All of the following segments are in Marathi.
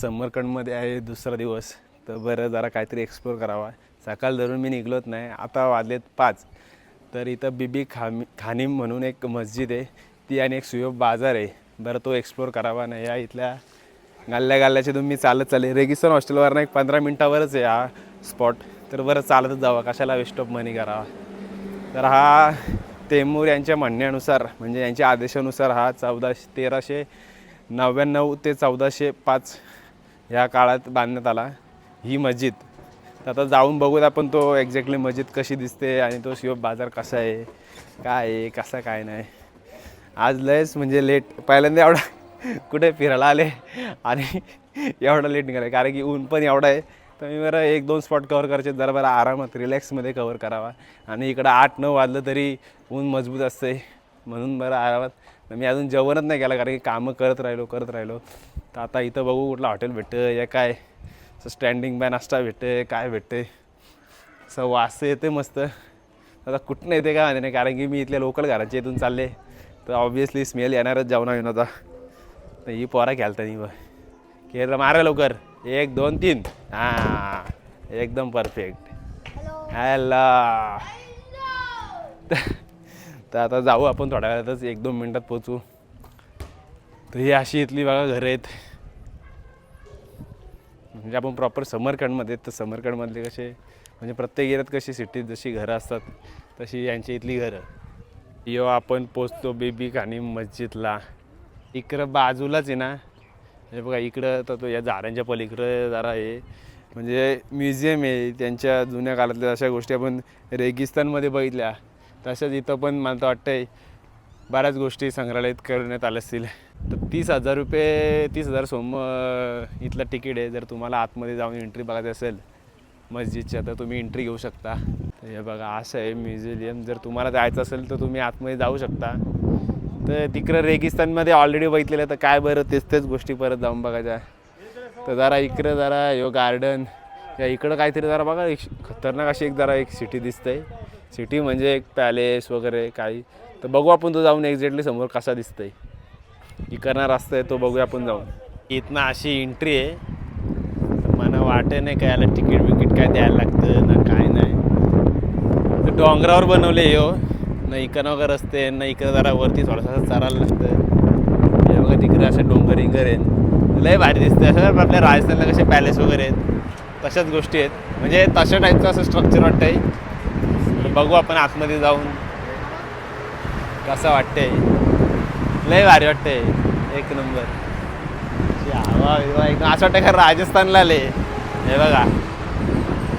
समरकंडमध्ये आहे दुसरा दिवस. तर बरं जरा काहीतरी एक्सप्लोर करावा. सकाळ धरून मी निघलोच नाही. आता वाजलेत पाच. तर इथं बीबी खामी खानीम म्हणून एक मस्जिद आहे. ती आणि एक सुयोग बाजार आहे. बरं तो एक्सप्लोर करावा. नाही या इथल्या गाल्ल्या गाल्ल्याचे तुम्ही चालत चालले. रेगिस्तान हॉस्टेलवरनं एक पंधरा मिनटावरच आहे हा स्पॉट तर बरं चालतच जावा. कशाला वेस्ट ऑफ मनी करावा? तर हा तेमूर यांच्या म्हणण्यानुसार म्हणजे यांच्या आदेशानुसार हा चौदाशे तेराशे नव्याण्णव ते चौदाशे पाच ह्या काळात बांधण्यात आला ही मस्जिद. तर आता जाऊन बघूत आपण तो एक्झॅक्टली मस्जिद कशी दिसते आणि तो शिव बाजार कसा आहे काय आहे कसा काय नाही. आज लयच म्हणजे लेट पहिल्यांदा एवढा कुठे फिरायला आले आणि एवढा लेट निघाला. कारण की ऊन पण एवढं आहे. तर मी बरं एक दोन स्पॉट कवर करायचे जरा बरं आरामात रिलॅक्समध्ये कवर करावा. आणि इकडं आठ नऊ वाजलं तरी ऊन मजबूत असते म्हणून बरं आरामात. मी अजून जेवणच नाही केलं कारण की कामं करत राहिलो करत राहिलो. तर आता इथं बघू कुठलं हॉटेल भेटतं या काय? असं स्टँडिंग बाय नाश्ता भेटते काय भेटते असं वास येते मस्त. आता कुठनं येते का माहिती नाही कारण की मी इथल्या लोकल घराच्या इथून चालले. तर ऑब्विसली स्मेल येणारच जेवणा येऊन आता. तर ही पोरा खेळता नाही बघ. केरळ मारा लवकर. एक दोन तीन. हां एकदम परफेक्ट हॅलो तर आता जाऊ आपण थोड्या वेळातच एक दोन मिनटात पोचू तर ही अशी इथली बघा घरं आहेत. म्हणजे आपण प्रॉपर समरकंडमध्ये आहेत, तर समरकंडमधले कसे म्हणजे प्रत्येक एरियात कशी सिटीत जशी घरं असतात तशी यांची इथली घरं. यो आपण पोचतो बेबी खानी मस्जिदला. इकडं बाजूलाच आहे ना हे बघा इकडं तर तो या झाडांच्या पलीकडं जरा आहे म्हणजे म्युझियम आहे. त्यांच्या जुन्या काळातल्या अशा गोष्टी आपण रेगिस्तानमध्ये बघितल्या. तशाच इथं पण मला तर वाटतं आहे बऱ्याच गोष्टी संग्रहालयात करण्यात आल्या असतील. तर तीस हजार रुपये तीस हजार सोम इथलं तिकीट आहे. जर तुम्हाला आतमध्ये जाऊन एंट्री बघायची असेल मस्जिदच्या तर तुम्ही एंट्री घेऊ शकता. तर हे बघा असं आहे म्युझियम जर तुम्हाला जायचं असेल तर तुम्ही आतमध्ये जाऊ शकता. तर तिकडं रेगिस्तानमध्ये ऑलरेडी बघितलेलं तर काय बरं तेच तेच गोष्टी परत जाऊन बघायच्या. तर जरा इकडं जरा यो गार्डन या इकडं काहीतरी जरा बघा एक खतरनाक अशी एक जरा एक सिटी दिसते सिटी म्हणजे एक पॅलेस वगैरे काही. तर बघू आपण तो जाऊन एक्झॅक्टली समोर कसा दिसतंय. इकडनं रस्ता आहे तो बघूया आपण जाऊन. इथनं अशी एंट्री आहे. तर मला वाटे नाही काय याला तिकीट बिकीट काय द्यायला लागतं ना काय नाही. तर डोंगरावर बनवले हो ना इकडं वगैरे रस्ते ना इकडं जरा वरती थोडासा असं चरायला लागतं. हे बघा तिकडे असे डोंगर इंगर आहेत. लय भारी दिसते असं आपल्या राजस्थानला कसे पॅलेस वगैरे आहेत तशाच गोष्टी आहेत. म्हणजे तशा टाईपचं असं स्ट्रक्चर वाटतंय. तर बघू आपण आतमध्ये जाऊन. कसं वाटतंय? लय भारी वाटतंय. एक नंबर. हवा एकदम असं वाटतं का राजस्थानला आले हे बघा.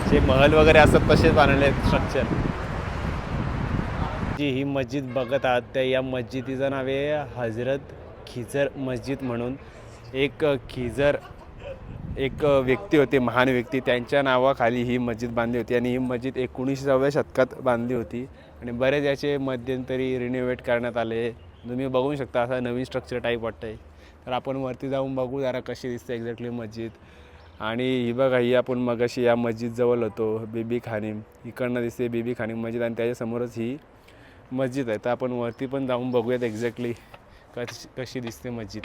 जे महल वगैरे असतात तसेच बांधले स्ट्रक्चर जी ही मस्जिद बघत आहात त्या या मस्जिदीचं नाव आहे हजरत खिजर मस्जिद म्हणून. एक खिजर एक व्यक्ती होते महान व्यक्ती. त्यांच्या नावाखाली ही मस्जिद बांधली होती आणि ही मस्जिद एकोणीसाव्या शतकात बांधली होती. आणि बरेच याचे मध्यंतरी रिनोव्हेट करण्यात आले. तुम्ही बघू शकता असा नवीन स्ट्रक्चर टाईप वाटतंय. तर आपण वरती जाऊन बघू जरा कशी दिसते एक्झॅक्टली मस्जिद. आणि ही बघा ही आपण मगाशी या मस्जिदजवळ होतो बेबी खानीम. इकडनं दिसते बेबी खानीम मस्जिद आणि त्याच्यासमोरच ही मस्जिद आहे. तर आपण वरती पण जाऊन बघूयात एक्झॅक्टली कशी कशी दिसते मस्जिद.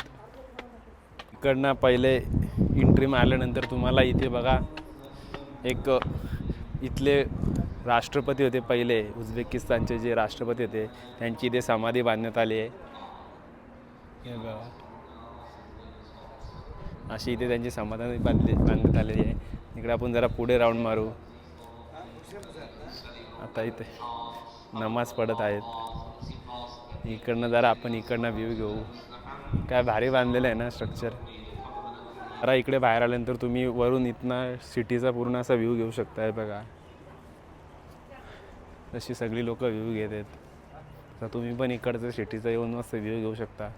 इकडनं पहिले इंट्रीम आल्यानंतर तुम्हाला इथे बघा एक इथले राष्ट्रपती होते पहिले उझबेकिस्तानचे जे राष्ट्रपती होते त्यांची इथे समाधी बांधण्यात आली आहे. हे अशी इथे त्यांची समाधी बांधली बांधण्यात आलेली आहे. इकडे आपण जरा पुढे राऊंड मारू. आता इथे नमाज पडत आहेत. इकडनं जरा आपण इकडनं व्ह्यू घेऊ. काय भारी बांधलेलं आहे ना स्ट्रक्चर जरा इकडे बाहेर आल्यानंतर तुम्ही वरून इथनं सिटीचा पूर्ण असा व्ह्यू घेऊ शकताय बघा. तशी सगळी लोक व्ह्यू घेत आहेत. तर तुम्ही पण इकडचं सिटीचा येऊन मस्त व्ह्यू घेऊ शकता.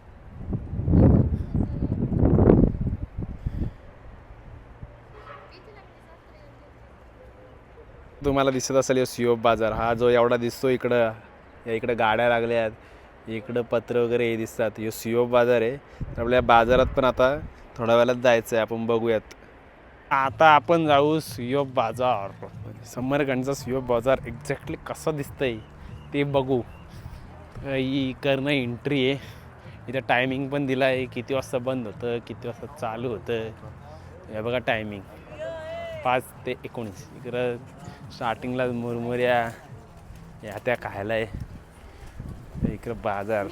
तुम्हाला दिसत असेल सिओप बाजार हा जो एवढा दिसतो इकडं. या इकडं गाड्या लागल्या आहेत इकडं पत्र वगैरे हे दिसतात. यो सिओप बाजार आहे. तर आपल्या बाजारात पण आता थोड्या वेळात जायचं आहे आपण बघूयात. आता आपण जाऊ सुयोग बाजार. समरगंजचा सुयोग बाजार एक्झॅक्टली कसं दिसतंय ते बघू. इकडनं ही करणं एंट्री आहे. इथं टायमिंग पण दिला आहे किती वाजता बंद होतं किती वाजता चालू होतं. हे बघा टायमिंग पाच ते एकोणीस. इकडं स्टार्टिंगला मुरमुऱ्या या त्या खायला आहे इकडं बाजार.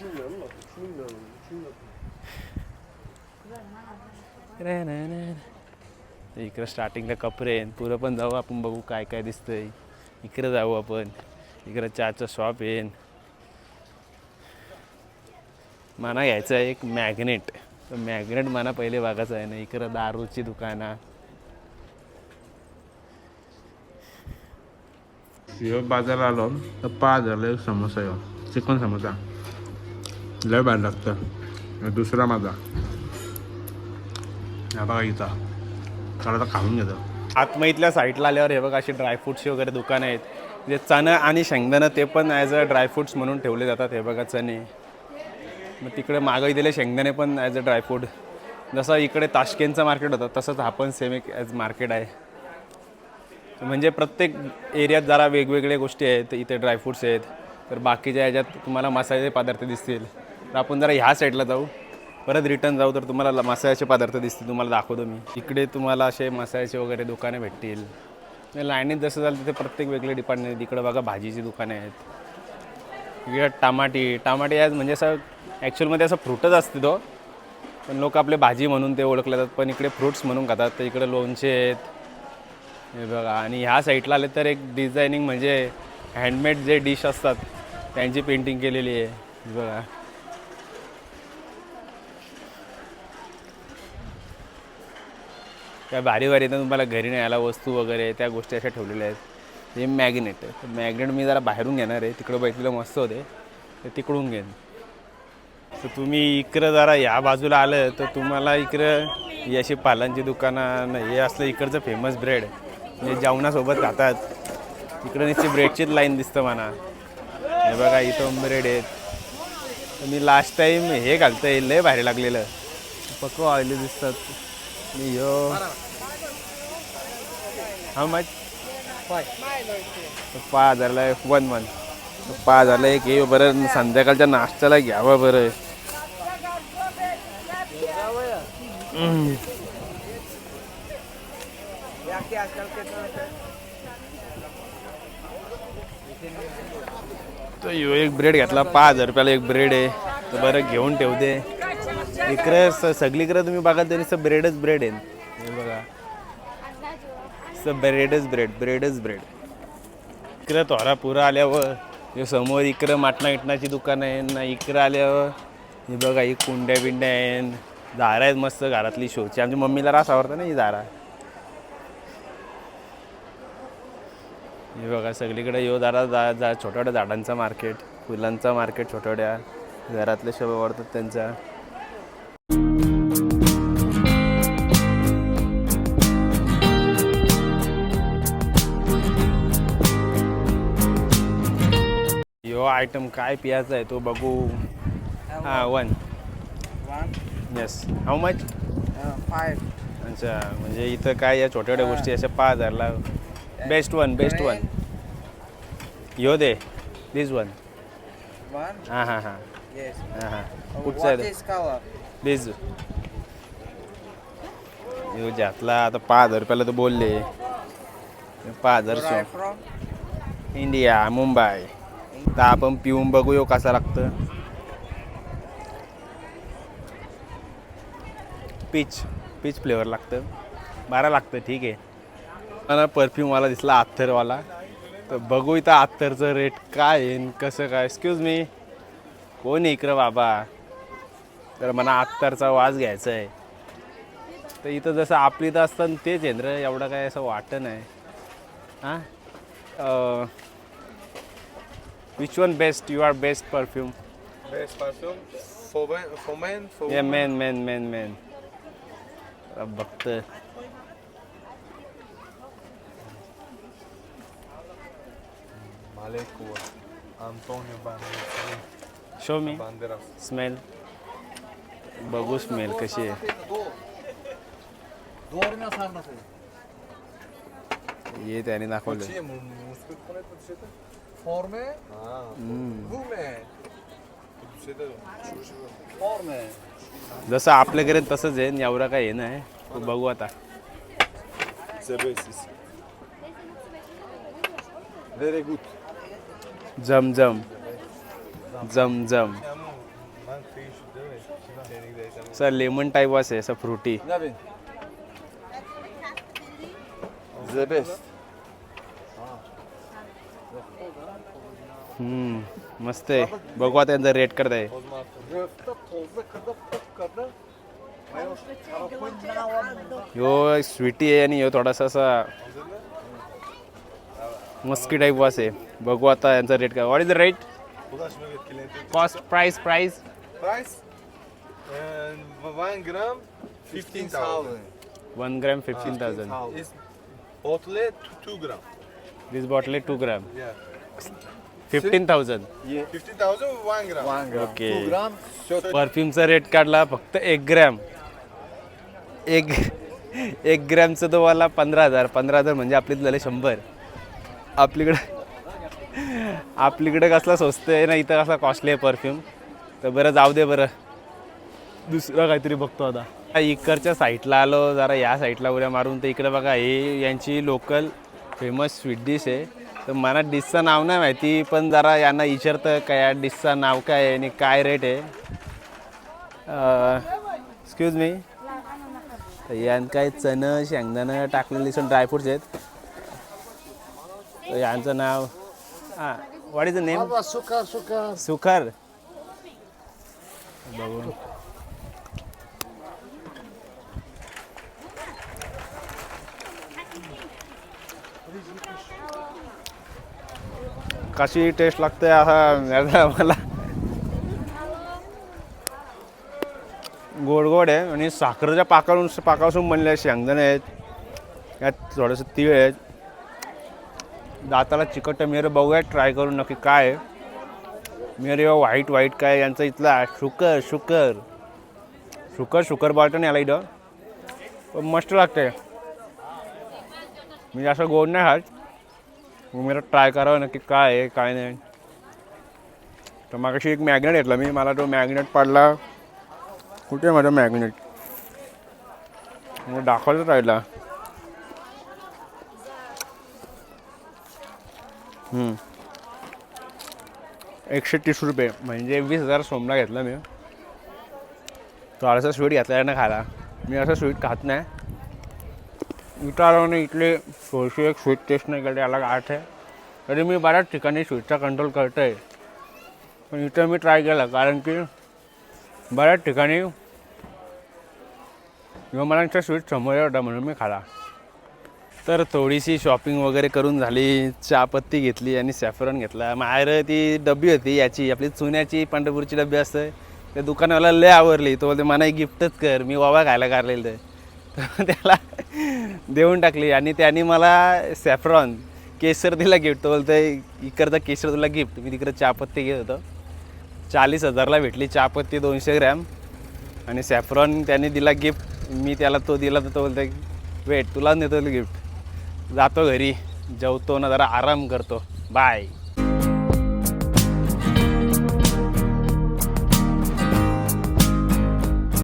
इकडं स्टार्टिंगला कपडे आहेत. पुढं पण जाऊ आपण बघू काय काय दिसतंय. इकडं जाऊ आपण. इकडं चहाचं शॉप येईन मला घ्यायचं आहे एक मॅग्नेट तर मॅग्नेट मला पहिले बघायचं आहे ना. इकडं दारूची दुकानं. ह्यो बाजार आलो. तर पाच झालं एक समोसा येऊ चिकन समोसा. लय भारी लागतं. दुसरा माझा. बघा इथं. चला आता खाऊन घेतो. आतमईतल्या साईडला आल्यावर हे बघा अशी ड्रायफ्रुट्सची वगैरे दुकानं आहेत. जे चणं आणि शेंगदाणं ते पण ॲज अ ड्रायफ्रुट्स म्हणून ठेवले जातात. हे बघा चणे. मग तिकडे मागं दिले शेंगदाणे पण ॲज अ ड्रायफ्रूट जसं इकडे ताशकेंचं मार्केट होतं तसंच हा पण सेम एक ॲज मार्केट आहे. म्हणजे प्रत्येक एरियात जरा वेगवेगळ्या गोष्टी आहेत इथे ड्रायफ्रुट्स आहेत. तर बाकीच्या ह्याच्यात तुम्हाला मसाल्याचे पदार्थ दिसतील. तर आपण जरा ह्या साईडला जाऊ. परत रिटर्न जाऊ तर तुम्हाला मसाल्याचे पदार्थ दिसतील तुम्हाला दाखवतो मी. इकडे तुम्हाला असे मसाल्याचे वगैरे दुकाने भेटतील. म्हणजे लाईनीत जसं झालं तिथे प्रत्येक वेगळे डिपार्टमेंट आहेत. इकडं बघा भाजीची दुकाने आहेत. इकडे टमाटी टामाटी आज म्हणजे असं ॲक्च्युअलमध्ये असं फ्रूटच असते तो. पण लोक आपले भाजी म्हणून ते ओळखले जातात पण इकडे फ्रुट्स म्हणून खातात. तर इकडे लोणचे आहेत. हे बघा आणि ह्या साईडला आले तर एक डिझायनिंग म्हणजे हँडमेड जे डिश असतात त्यांची पेंटिंग केलेली आहे. बघा. त्या भारी भारी तर तुम्हाला घरी न्यायला वस्तू वगैरे त्या गोष्टी अशा ठेवलेल्या आहेत. हे मॅग्नेट मॅग्नेट मी जरा बाहेरून घेणार आहे. तिकडं बैठलेलं मस्त होते. तर तिकडून घेईन. तर तुम्ही इकडं जरा या बाजूला आलं तर तुम्हाला इकडं ही अशी पालांची दुकानं हे असलं इकडचं फेमस ब्रेड म्हणजे जेवणासोबत खातात. इकडं नुसती ब्रेडचीच लाईन दिसतं म्हणा हे बघा इथं ब्रेड आहेत. मी लास्ट टाईम हे घालतंय लय भारी लागलेलं. पक्व ऑइली दिसतात. मी यो. हा मच पाच हजारला वन वन. पाच हजारला एक हे बरं संध्याकाळच्या नाश्त्याला घ्यावं बरं. तो ह्यो एक ब्रेड घेतला. पाच हजार रुपयाला एक ब्रेड आहे. तर बरं घेऊन ठेवते. इकडे सगळीकडे तुम्ही बघा तरी सब ब्रेडच ब्रेड आहे. हे बघा. सब ब्रेडच ब्रेड ब्रेडच ब्रेड इकडं तोरा पुरा आल्यावर हे समोर इकडं माटणा इटणाची दुकानं आहे ना इकडं आल्यावर हे बघा ही कुंड्या बिंड्या आहेत झाडं आहेत मस्त घरातली शोची. आमच्या मम्मीला रास आवडतं ना ही दारा हे बघा सगळीकडे यो दारा जा जा छोट्या छोट्या झाडांचा मार्केट फुलांचा मार्केट छोट्या छोट्या घरातले शोभा वाढतात त्यांचा. आयटम काय पियाचा आहे तो बघू. हां one yes how much five. अच्छा म्हणजे इथं काय या छोट्या छोट्या गोष्टी अशा पाच हजारला. बेस्ट वन बेस्ट वन यो दे दिस वन? हां हां हां. हां हां. कुठचा? दिस यो घातला आता पाच हजार रुपयाला तर बोलले. पाच हजार? इंडिया मुंबई तर आपण पिऊन बघूया कसं कसा लागतं. पीच पीच फ्लेवर लागतं. बारा लागतं ठीक आहे. मला परफ्यूमवाला दिसला अत्तरवाला तर बघू इथं अत्तरचं रेट काय आहे कसं काय. एक्सक्यूज मी कोण आहे इकडं बाबा? तर मला अत्तरचा वास घ्यायचा आहे. तर इथं जसं आपली तर असतं तेच आहे एवढं काय असं वाटत नाही. हां? Which one best you are best perfume Best perfume for men, for men, for या women. Men men men men बघत Malekua. Antonio Banderas. Show me Banderas. Smell बघू स्मेल कशी आहे ये त्याने दाखवलं Forme, ah, hmm. Hume. Forme. जसं आपल्याकडे तसंच आहे एवढा काय येणं आहे बघू आता Cervezas. Very good. Zamzam Zamzam sir lemon type आहे सर फ्रुटी The best. हम्म, मस्त आहे बघू आता त्यांचा रेट करताय. ह्यो स्वीटी आहे आणि ह्यो थोडासा असा मस्की टाईप वास आहे बघू आता यांचा रेट काय what is the rate cost price price Price? And one gram, 15,000. One gram fifteen thousand Is bottle two gram. This bottle two gram. Fifteen thousand 15,000 one gram. One gram. Okay. Two gram. Söt. परफ्यूमचा रेट काढला फक्त एक ग्रॅम एक एक ग्रॅमचं तो वाला पंधरा हजार पंधरा हजार म्हणजे आपले झाले शंभर आपलीकडे आपलीकडे कसला स्वस्त आहे ना इथं कसला कॉस्टली आहे परफ्यूम तर बरं जाऊ दे बरं दुसरं काहीतरी बघतो आता इकडच्या साईडला आलो जरा या साईडला उड्या मारून तर इकडे बघा हे यांची लोकल फेमस स्वीट डिश आहे तर मला डिशचं नाव नाही माहिती पण जरा यांना विचारतं काय या डिशचं नाव काय आहे आणि काय रेट आहे. एक्सक्यूज मी तर यान काय चण शेंगदाणं टाकलेली सण ड्रायफ्रुट्स आहेत. तर यांचं नाव हां what is the name Sucar, sucar. सुखर. बघू. कशी टेस्ट लागते असं मला? गोड गोड आहे आणि साखरेच्या पाकावरून पाकापासून बनले शेंगदाणे आहेत. यात थोडंसं तीळ आहेत. दाताला चिकट मेरे बघूया ट्राय करून नक्की काय आहे. मेरे व्हाईट व्हाईट काय यांचं इथला शुकर शुकर. शुकर शुकर बॉटन याला इथं. पण मस्त लागते म्हणजे असं गोड नाही हात मग मला ट्राय करावं नक्की काय आहे काय नाही. तर मागाशी एक मॅग्नेट घेतला मी. मला तो मॅग्नेट पडला. कुठे आहे माझा मॅग्नेट मग दाखवलं राहिला. एकशे तीस रुपये. म्हणजे वीस हजार सोमला घेतला मी. तो असा स्वीट घेतला ना खायला. मी असं स्वीट खात नाही. इथं इथले थोडीशी एक स्वीट टेस्ट नाही करते अलग आठ आहे तरी मी बऱ्याच ठिकाणी स्वीटचा कंट्रोल करतो आहे पण इथं मी ट्राय केला कारण की बऱ्याच ठिकाणी विमानांचा स्वीट समोर होता म्हणून मी खाला तर थोडीशी शॉपिंग वगैरे करून झाली चहापत्ती घेतली आणि सॅफरॉन घेतला. माहेर ती डबी होती याची आपली चुन्याची पंढरपूरची डबी असते. त्या दुकानवाला लय आवडली. तो बोलते मला एक गिफ्टच कर मी वावा खायला काढलेलं तर त्याला देऊन टाकली आणि त्याने मला सॅफ्रॉन केसर दिला गिफ्ट तो बोलतो इकडचा केसर तुला गिफ्ट मी तिकडे चहापत्ती घेत होतो. चाळीस हजारला भेटली. चहापत्ती दोनशे ग्रॅम. आणि सॅफ्रॉन त्याने दिला गिफ्ट मी त्याला तो दिला तर तो बोलतो वेट तुला नेतो गिफ्ट जातो घरी. जेवतो ना जरा आराम करतो. बाय